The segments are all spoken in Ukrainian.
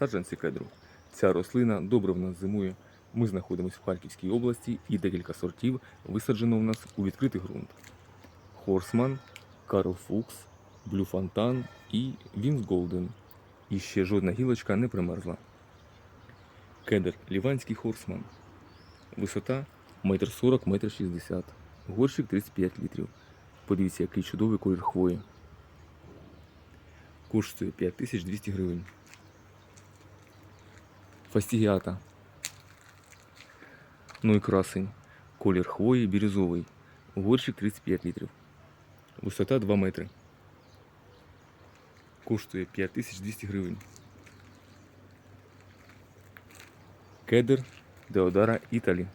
саджанці кедру. Ця рослина добре в нас зимує. Ми знаходимося в Харківській області і декілька сортів висаджено в нас у відкритий ґрунт. Хорсман, Карл Фукс, Блю Фонтан і Вінс Голден. І ще жодна гілочка не примерзла. Кедр Ліванський Хорсман. Висота 1,40 м, 1,60 м. Горщик 35 літрів. Подивіться, який чудовий колір хвої. Коштує 5200 гривень. Фастігіата. Ну і красень. Колір хвої бірюзовий. Горщик 35 літрів. Висота 2 метри. Коштує 5200 гривень. Кедр Деодара Італі.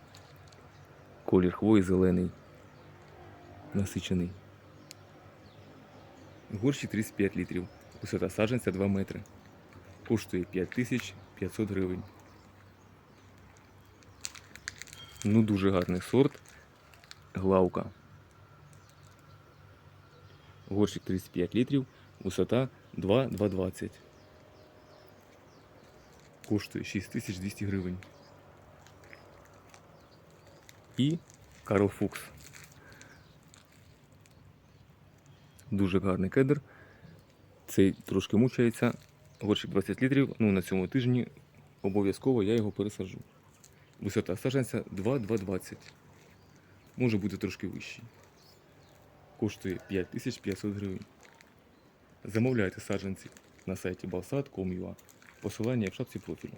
Колір хвої зелений. Насичений. Горщик 35 літрів. Висота саджанця 2 метри. Коштує 5500 гривень. Ну, дуже гарний сорт. Главка. Горщик 35 літрів. Висота 2,220. Коштує 6200 гривень. І Карл Фукс. Дуже гарний кедр. Цей трошки мучається. Горщик 20 літрів. Ну, на цьому тижні обов'язково я його пересаджу. Висота саджанця 2,220. Може бути трошки вищий. Коштує 5500 гривень. Замовляйте саджанці на сайті balsat.com.ua. Посилання в шапці профілю.